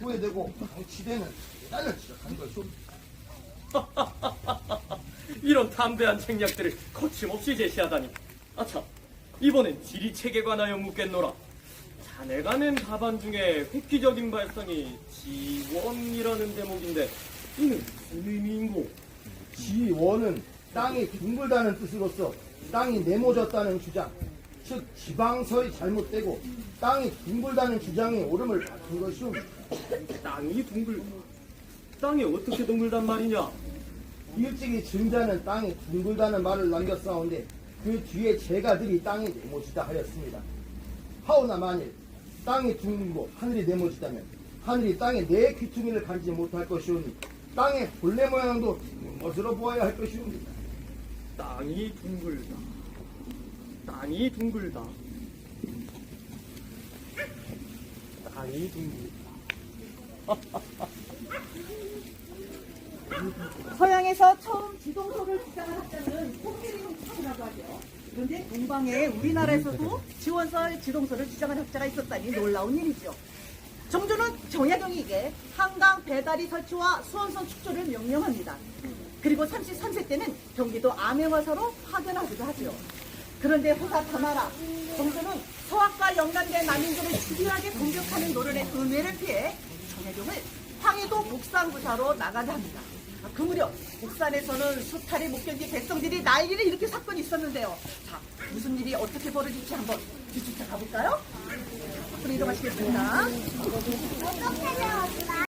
후회되고 방치되는 대단을 시작한 것이오. 이런 담대한 책략들을 거침없이 제시하다니. 아참, 이번엔 지리 책에 관하여 묻겠노라. 자네가 낸 답안 중에 획기적인 발상이 지원이라는 대목인데 이는 무슨 의미인고? 지원은 땅이 둥글다는 뜻으로서 땅이 네모졌다는 주장, 즉 지방설이 잘못되고 땅이 둥글다는 주장이 옳음을 밝힌 것이옵니다. 땅이 둥글, 땅이 어떻게 둥글단 말이냐? 일찍이 증자는 땅이 둥글다는 말을 남겼사온데 그 뒤에 제가들이 땅이 네모지다 하였습니다. 하오나 만일 땅이 둥글고 하늘이 네모지다면 하늘이 땅에 내 귀퉁이를 간지 못할 것이오니 땅의 본래 모양도 멋으로 보아야 할 것이옵니다. 땅이 둥글다. 땅이 둥글다. 땅이 둥글다. 서양에서 처음 지동서를 주장한 학자는 홈메리 형이라고 하죠. 그런데 동방에 우리나라에서도 지원설 지동서를 주장한 학자가 있었다니 놀라운 일이죠. 정조는 정약용에게 한강 배다리 설치와 수원선 축조를 명령합니다. 그리고 33세 때는 경기도 암행어사로 파견하기도 하죠. 그런데 호사 타나라 정조는 서학과 연관된 남인들을 집요하게 공격하는 노련의 은혜를 피해 정약용을 황해도 목산부사로 나가게 합니다. 아, 그 무렵 북산에서는 수탈이 못 견디 백성들이 난리를 일으킨 사건이 있었는데요. 자, 무슨 일이 어떻게 벌어질지 한번 뒤쫓아 가볼까요? 앞으로 이동하시겠습니다.